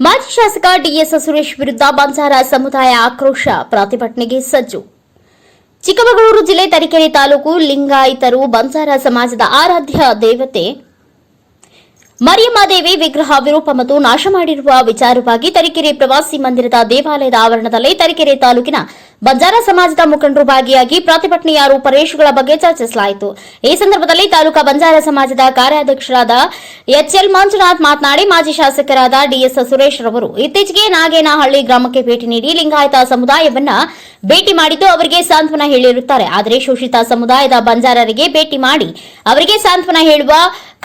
ಮಾಜಿ ಶಾಸಕ ಡಿಎಸ್ ಸುರೇಶ್ ವಿರುದ್ಧ ಬಂಜಾರ ಸಮುದಾಯ ಆಕ್ರೋಶ ಪ್ರತಿಭಟನೆಗೆ ಸಜ್ಜು. ಚಿಕ್ಕಮಗಳೂರು ಜಿಲ್ಲೆ ತರೀಕೆರೆ ತಾಲೂಕು ಲಿಂಗಾಯಿತರು ಬಂಜಾರ ಸಮಾಜದ ಆರಾಧ್ಯ ದೇವತೆ ಮರಿಯಮ್ಮದೇವಿ ವಿಗ್ರಹ ವಿರೂಪ ಮತ್ತು ನಾಶ ಮಾಡಿರುವ ವಿಚಾರವಾಗಿ ತರೀಕೆರೆ ಪ್ರವಾಸಿ ಮಂದಿರದ ದೇವಾಲಯದ ಆವರಣದಲ್ಲಿ ತರೀಕೆರೆ ತಾಲೂಕಿನ ಬಂಜಾರ ಸಮಾಜದ ಮುಖಂಡರು ಭಾಗಿಯಾಗಿ ಪ್ರತಿಭಟನೆಯ ರೂಪರೇಷುಗಳ ಬಗ್ಗೆ ಚರ್ಚಿಸಲಾಯಿತು. ಈ ಸಂದರ್ಭದಲ್ಲಿ ತಾಲೂಕಾ ಬಂಜಾರ ಸಮಾಜದ ಕಾರ್ಯಾಧ್ಯಕ್ಷರಾದ ಎಚ್ಎಲ್ ಮಂಜುನಾಥ್ ಮಾತನಾಡಿ, ಮಾಜಿ ಶಾಸಕರಾದ ಡಿಎಸ್ ಸುರೇಶ್ ರವರು ಇತ್ತೀಚೆಗೆ ನಾಗೇನಹಳ್ಳಿ ಗ್ರಾಮಕ್ಕೆ ಭೇಟಿ ನೀಡಿ ಲಿಂಗಾಯತ ಸಮುದಾಯವನ್ನ ಭೇಟಿ ಮಾಡಿದ್ದು ಅವರಿಗೆ ಸಾಂತ್ವನ ಹೇಳಿರುತ್ತಾರೆ. ಆದರೆ ಶೋಷಿತ ಸಮುದಾಯದ ಬಂಜಾರರಿಗೆ ಭೇಟಿ ಮಾಡಿ ಅವರಿಗೆ ಸಾಂತ್ವನ ಹೇಳುವ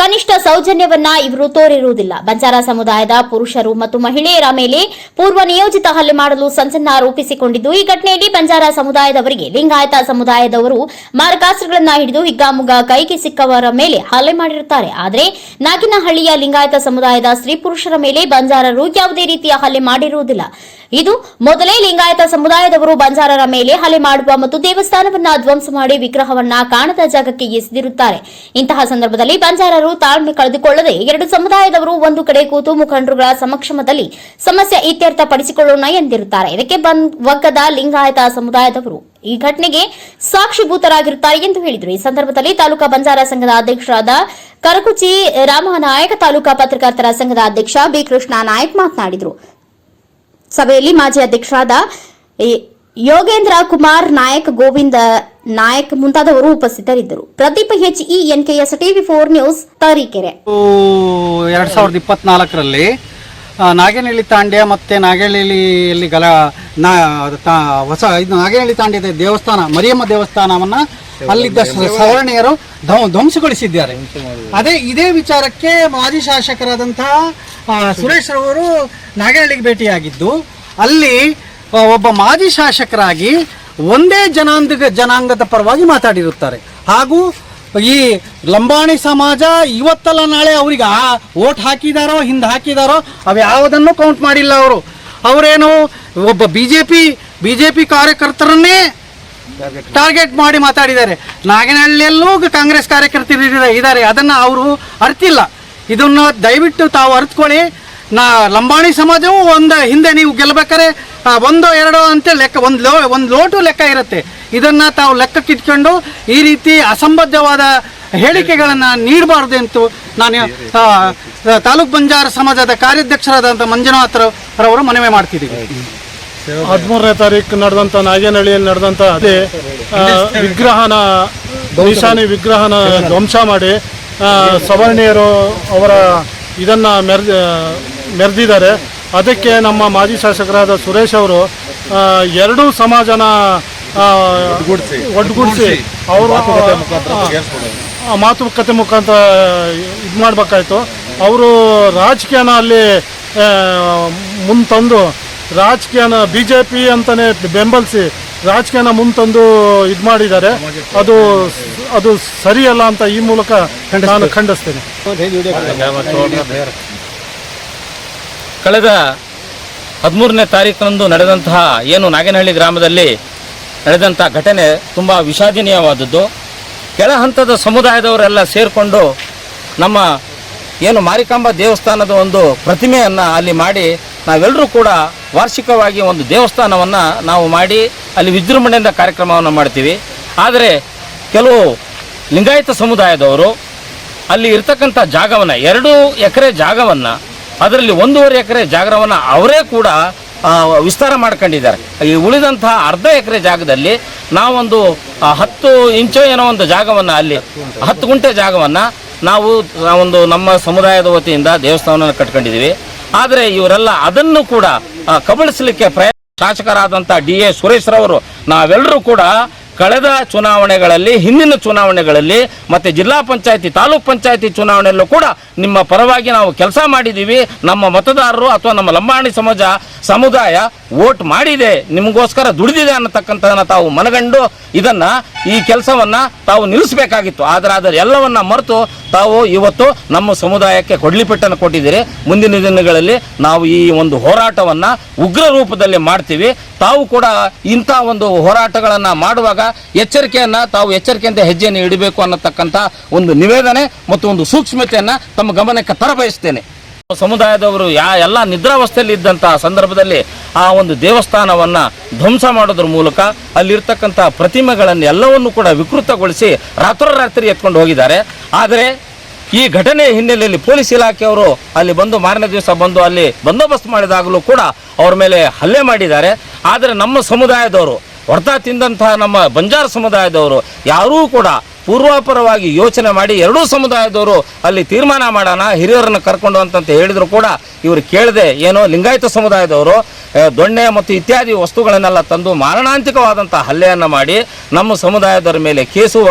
ಕನಿಷ್ಠ ಸೌಜನ್ಯವನ್ನ ಇವರು ತೋರಿರುವುದಿಲ್ಲ. ಬಂಜಾರ ಸಮುದಾಯದ ಪುರುಷರು ಮತ್ತು ಮಹಿಳೆಯರ ಮೇಲೆ ಪೂರ್ವ ನಿಯೋಜಿತ ಹಲ್ಲೆ ಮಾಡಲು ಸಂಚನ್ನ ರೂಪಿಸಿಕೊಂಡಿದ್ದು, ಈ ಘಟನೆಯಲ್ಲಿ ಬಂಜಾರ ಸಮುದಾಯದವರಿಗೆ, ಲಿಂಗಾಯತ ಸಮುದಾಯದವರು ಮಾರಕಾಸ್ತ್ರಗಳನ್ನ ಹಿಡಿದು ಹಿಗ್ಗಾಮುಗ್ಗಾ ಕೈಗೆ ಸಿಕ್ಕವರ ಮೇಲೆ ಹಲ್ಲೆ ಮಾಡಿರುತ್ತಾರೆ. ಆದರೆ ನಾಗಿನಹಳ್ಳಿಯ ಲಿಂಗಾಯತ ಸಮುದಾಯದ ಸ್ತ್ರೀ ಪುರುಷರ ಮೇಲೆ ಬಂಜಾರರು ಯಾವುದೇ ರೀತಿಯ ಹಲ್ಲೆ ಮಾಡಿರುವುದಿಲ್ಲ. ಇದು ಮೊದಲೇ ಲಿಂಗಾಯತ ಸಮುದಾಯದವರು ಬಂಜಾರರ ಮೇಲೆ ಹಲೆ ಮಾಡುವ ಮತ್ತು ದೇವಸ್ಥಾನವನ್ನ ಧ್ವಂಸ ಮಾಡಿ ವಿಗ್ರಹವನ್ನ ಕಾಣದ ಜಾಗಕ್ಕೆ ಎಸೆದಿರುತ್ತಾರೆ. ಇಂತಹ ಸಂದರ್ಭದಲ್ಲಿ ಬಂಜಾರರು ತಾಳ್ಮೆ ಕಳೆದುಕೊಳ್ಳದೆ ಎರಡು ಸಮುದಾಯದವರು ಒಂದು ಕಡೆ ಕೂತು ಮುಖಂಡರುಗಳ ಸಮಕ್ಷಮದಲ್ಲಿ ಸಮಸ್ಯೆ ಇತ್ಯರ್ಥಪಡಿಸಿಕೊಳ್ಳೋಣ ಎಂದಿರುತ್ತಾರೆ. ಇದಕ್ಕೆ ಒಗ್ಗದ ಲಿಂಗಾಯತ ಸಮುದಾಯದವರು ಈ ಘಟನೆಗೆ ಸಾಕ್ಷಿಭೂತರಾಗಿರುತ್ತಾರೆ ಎಂದು ಹೇಳಿದರು. ಈ ಸಂದರ್ಭದಲ್ಲಿ ತಾಲೂಕಾ ಬಂಜಾರ ಸಂಘದ ಅಧ್ಯಕ್ಷರಾದ ಕರಕುಚಿ ರಾಮನಾಯಕ ತಾಲೂಕಾ ಪತ್ರಕರ್ತರ ಸಂಘದ ಅಧ್ಯಕ್ಷ ಬಿ ಕೃಷ್ಣ ನಾಯಕ್ ಮಾತನಾಡಿದರು. ಸಭೆಯಲ್ಲಿ ಮಾಜಿ ಅಧ್ಯಕ್ಷರಾದ ಯೋಗೇಂದ್ರ ಕುಮಾರ್ ನಾಯಕ್, ಗೋವಿಂದ ನಾಯಕ್ ಮುಂತಾದವರು ಉಪಸ್ಥಿತರಿದ್ದರು. Pradeep H E N K S TV four news, Tarikere. ಎರಡ್ ಸಾವಿರದ ಇಪ್ಪತ್ನಾಲ್ಕರಲ್ಲಿ ನಾಗೇನಹಳ್ಳಿ ತಾಂಡ್ಯ ಮತ್ತು ನಾಗೇನಹಳ್ಳಿಯಲ್ಲಿ ಗಲ, ನಾ ಹೊಸ, ಇದು ನಾಗೇನಹಳ್ಳಿ ತಾಂಡ್ಯದ ದೇವಸ್ಥಾನ, ಮರಿಯಮ್ಮ ದೇವಸ್ಥಾನವನ್ನು ಅಲ್ಲಿದ್ದ ಸವರ್ಣೀಯರು ಧ್ವ- ಧ್ವಂಸಗೊಳಿಸಿದ್ದಾರೆ. ಅದೇ ಇದೇ ವಿಚಾರಕ್ಕೆ ಮಾಜಿ ಶಾಸಕರಾದಂತಹ ಸುರೇಶ್ ರವರು ನಾಗೇಹಳ್ಳಿಗೆ ಭೇಟಿಯಾಗಿದ್ದು, ಅಲ್ಲಿ ಒಬ್ಬ ಮಾಜಿ ಶಾಸಕರಾಗಿ ಒಂದೇ ಜನಾಂಗ ಜನಾಂಗದ ಪರವಾಗಿ ಮಾತಾಡಿರುತ್ತಾರೆ. ಹಾಗೂ ಈ ಲಂಬಾಣಿ ಸಮಾಜ ಇವತ್ತಲ್ಲ ನಾಳೆ ಅವರಿಗೆ ಆ ಓಟ್ ಹಾಕಿದಾರೋ, ಹಿಂದೆ ಹಾಕಿದಾರೋ, ಅವು ಯಾವುದನ್ನು ಕೌಂಟ್ ಮಾಡಿಲ್ಲ ಅವರು. ಅವರೇನು ಒಬ್ಬ B J P B J P ಕಾರ್ಯಕರ್ತರನ್ನೇ target ಮಾಡಿ. ಮಾತಾಡಿದ್ದಾರೆ. ನಾಗನಹಳ್ಳಿಯಲ್ಲೂ ಕಾಂಗ್ರೆಸ್ ಕಾರ್ಯಕರ್ತರು ಇದ್ದಾರೆ- ಅದನ್ನು ಅವರು ಅರ್ತಿಲ್ಲ. ಇದನ್ನು ದಯವಿಟ್ಟು ತಾವು ಅರ್ಥಕೊಳ್ಳಿ ನಾ ಲಂಬಾಣಿ ಸಮಾಜವೂ ಒಂದು ಹಿಂದೆ ನೀವು ಗೆಲ್ಲಬೇಕಾರೆ ಒಂದು ಎರಡೋ ಅಂತ ಲೆಕ್ಕ ಒಂದು ಲೋ ಒಂದು ಲೋಟು ಲೆಕ್ಕ ಇರುತ್ತೆ. ಇದನ್ನು ತಾವು ಲೆಕ್ಕಕ್ಕಿಟ್ಕೊಂಡು ಈ ರೀತಿ ಅಸಂಬದ್ಧವಾದ ಹೇಳಿಕೆಗಳನ್ನು ನೀಡಬಾರ್ದು ಎಂದು ನಾನು ತಾಲೂಕ್ ಬಂಜಾರ ಸಮಾಜದ ಕಾರ್ಯಾಧ್ಯಕ್ಷರಾದಂಥ ಮಂಜುನಾಥ್ ರವರು ಮನವಿ ಮಾಡ್ತಿದ್ದೀವಿ ಹದಿಮೂರನೇ ತಾರೀಕು ನಡೆದಂತ ನಾಗೇನಹಳ್ಳಿಯಲ್ಲಿ ನಡೆದಂತ ಅದೇ ವಿಗ್ರಹನ ನಿಶಾನಿ ವಿಗ್ರಹನ ಧ್ವಂಸ ಮಾಡಿ ಸವರ್ಣೀಯರು ಅವರ ಇದನ್ನ ಮೆರ್ ಮೆರೆದಿದ್ದಾರೆ. ಅದಕ್ಕೆ ನಮ್ಮ ಮಾಜಿ ಶಾಸಕರಾದ ಸುರೇಶ್ ಅವರು ಎರಡೂ ಸಮಾಜನ ಒಡ್ಗೂಡಿಸಿ. ಅವರು ಮಾತುಕತೆ ಮುಖಾಂತರ ಇದು ಮಾಡಬೇಕಾಯ್ತು. ಅವರು ರಾಜಕೀಯನ ಅಲ್ಲಿ ಮುಂದೆ ಮುಂತಂದು ರಾಜಕೀಯನ ಬಿ ಜೆ ಪಿ ಅಂತಲೇ ಬೆಂಬಲಿಸಿ ರಾಜಕೀಯನ ಮುಂತಂದು ಇದು ಮಾಡಿದ್ದಾರೆ. ಅದು ಅದು ಸರಿಯಲ್ಲ ಅಂತ ಈ ಮೂಲಕ ನಾನು ಖಂಡಿಸ್ತೇನೆ. ಕಳೆದ ಹದಿಮೂರನೇ ತಾರೀಕಿನಂದು ನಡೆದಂತಹ ಏನು ನಾಗೇನಹಳ್ಳಿ ಗ್ರಾಮದಲ್ಲಿ ನಡೆದಂಥ ಘಟನೆ ತುಂಬ ವಿಷಾದನೀಯವಾದದ್ದು. ಕೆಳ ಹಂತದ ಸಮುದಾಯದವರೆಲ್ಲ ಸೇರಿಕೊಂಡು ನಮ್ಮ ಏನು ಮಾರಿಕಾಂಬ ದೇವಸ್ಥಾನದ ಒಂದು ಪ್ರತಿಮೆಯನ್ನು ಅಲ್ಲಿ ಮಾಡಿ ನಾವೆಲ್ಲರೂ ಕೂಡ ವಾರ್ಷಿಕವಾಗಿ ಒಂದು ದೇವಸ್ಥಾನವನ್ನು ನಾವು ಮಾಡಿ ಅಲ್ಲಿ ವಿಜೃಂಭಣೆಯಿಂದ ಕಾರ್ಯಕ್ರಮವನ್ನು ಮಾಡ್ತೀವಿ. ಆದರೆ ಕೆಲವು ಲಿಂಗಾಯತ ಸಮುದಾಯದವರು ಅಲ್ಲಿ ಇರ್ತಕ್ಕಂಥ ಜಾಗವನ್ನು, ಎರಡು ಎಕರೆ ಜಾಗವನ್ನು, ಅದರಲ್ಲಿ ಒಂದೂವರೆ ಎಕರೆ ಜಾಗವನ್ನು ಅವರೇ ಕೂಡ ವಿಸ್ತಾರ ಮಾಡ್ಕೊಂಡಿದ್ದಾರೆ. ಈ ಉಳಿದಂತಹ ಅರ್ಧ ಎಕರೆ ಜಾಗದಲ್ಲಿ ನಾವೊಂದು ಹತ್ತು ಇಂಚು ಏನೋ ಒಂದು ಜಾಗವನ್ನು ಅಲ್ಲಿ, ಹತ್ತು ಗುಂಟೆ ಜಾಗವನ್ನು ನಾವು ಒಂದು ನಮ್ಮ ಸಮುದಾಯದ ವತಿಯಿಂದ ದೇವಸ್ಥಾನವನ್ನು ಕಟ್ಕೊಂಡಿದ್ದೀವಿ. ಆದರೆ ಇವರೆಲ್ಲ ಅದನ್ನು ಕೂಡ ಕಬಳಿಸಲಿಕ್ಕೆ ಪ್ರಯತ್ನ ಶಾಸಕರಾದಂಥ ಡಿ ಎ ಸುರೇಶ್ ರವರು, ನಾವೆಲ್ಲರೂ ಕೂಡ ಕಳೆದ ಚುನಾವಣೆಗಳಲ್ಲಿ, ಹಿಂದಿನ ಚುನಾವಣೆಗಳಲ್ಲಿ ಮತ್ತು ಜಿಲ್ಲಾ ಪಂಚಾಯತಿ, ತಾಲೂಕ್ ಪಂಚಾಯತಿ ಚುನಾವಣೆಯಲ್ಲೂ ಕೂಡ ನಿಮ್ಮ ಪರವಾಗಿ ನಾವು ಕೆಲಸ ಮಾಡಿದ್ದೀವಿ ನಮ್ಮ ಮತದಾರರು ಅಥವಾ ನಮ್ಮ ಲಂಬಾಣಿ ಸಮಾಜ, ಸಮುದಾಯ ವೋಟ್ ಮಾಡಿದೆ, ನಿಮಗೋಸ್ಕರ ದುಡಿದಿದೆ ಅನ್ನತಕ್ಕಂಥದನ್ನ ತಾವು ಮನಗಂಡು ಇದನ್ನು ಈ ಕೆಲಸವನ್ನು ತಾವು ನಿಲ್ಲಿಸಬೇಕಾಗಿತ್ತು. ಆದರೆ ಅದರ ಎಲ್ಲವನ್ನು ಮರೆತು ತಾವು ಇವತ್ತು ನಮ್ಮ ಸಮುದಾಯಕ್ಕೆ ಕೊಡ್ಲಿಪೆಟ್ಟನ್ನು ಕೊಟ್ಟಿದ್ದೀರಿ. ಮುಂದಿನ ದಿನಗಳಲ್ಲಿ ನಾವು ಈ ಒಂದು ಹೋರಾಟವನ್ನ ಉಗ್ರ ರೂಪದಲ್ಲಿ ಮಾಡ್ತೀವಿ. ತಾವು ಕೂಡ ಇಂಥ ಒಂದು ಹೋರಾಟಗಳನ್ನು ಮಾಡುವಾಗ ಎಚ್ಚರಿಕೆಯನ್ನು, ತಾವು ಎಚ್ಚರಿಕೆಯಿಂದ ಹೆಜ್ಜೆಯನ್ನು ಇಡಬೇಕು ಅನ್ನತಕ್ಕಂಥ ಒಂದು ನಿವೇದನೆ ಮತ್ತು ಒಂದು ಸೂಕ್ಷ್ಮತೆಯನ್ನ ತಮ್ಮ ಗಮನಕ್ಕೆ ತರಬಯಸ್ತೇನೆ. ಸಮುದಾಯದವರು ಯಾ ಎಲ್ಲ ನಿದ್ರಾವಸ್ಥೆಯಲ್ಲಿ ಇದ್ದಂತಹ ಸಂದರ್ಭದಲ್ಲಿ ಆ ಒಂದು ದೇವಸ್ಥಾನವನ್ನ ಧ್ವಂಸ ಮಾಡೋದ್ರ ಮೂಲಕ ಅಲ್ಲಿರ್ತಕ್ಕಂಥ ಪ್ರತಿಮೆಗಳನ್ನು ಎಲ್ಲವನ್ನು ಕೂಡ ವಿಕೃತಗೊಳಿಸಿ ರಾತ್ರೋರಾತ್ರಿ ಎತ್ಕೊಂಡು ಹೋಗಿದ್ದಾರೆ. ಆದರೆ ಈ ಘಟನೆ ಹಿನ್ನೆಲೆಯಲ್ಲಿ ಪೊಲೀಸ್ ಇಲಾಖೆಯವರು ಅಲ್ಲಿ ಬಂದು ಮಾರನೇ ದಿವಸ ಬಂದು ಅಲ್ಲಿ ಬಂದೋಬಸ್ತ್ ಮಾಡಿದಾಗಲೂ ಕೂಡ ಅವ್ರ ಮೇಲೆ ಹಲ್ಲೆ ಮಾಡಿದ್ದಾರೆ. ಆದರೆ ನಮ್ಮ ಸಮುದಾಯದವರು, ಹೊರತಾ ತಿಂದಂತಹ ನಮ್ಮ ಬಂಜಾರ ಸಮುದಾಯದವರು ಯಾರೂ ಕೂಡ ಪೂರ್ವಾಪರವಾಗಿ ಯೋಚನೆ ಮಾಡಿ ಎರಡೂ ಸಮುದಾಯದವರು ಅಲ್ಲಿ ತೀರ್ಮಾನ ಮಾಡೋಣ, ಹಿರಿಯರನ್ನು ಕರ್ಕೊಂಡು ಅಂತಂತ ಹೇಳಿದ್ರು ಕೂಡ ಇವರು ಕೇಳದೆ ಏನೋ ಲಿಂಗಾಯತ ಸಮುದಾಯದವರು ದೊಣ್ಣೆ ಮತ್ತು ಇತ್ಯಾದಿ ವಸ್ತುಗಳನ್ನೆಲ್ಲ ತಂದು ಮಾರಣಾಂತಿಕವಾದಂಥ ಹಲ್ಲೆಯನ್ನು ಮಾಡಿ ನಮ್ಮ ಸಮುದಾಯದವರ ಮೇಲೆ ಕೇಸು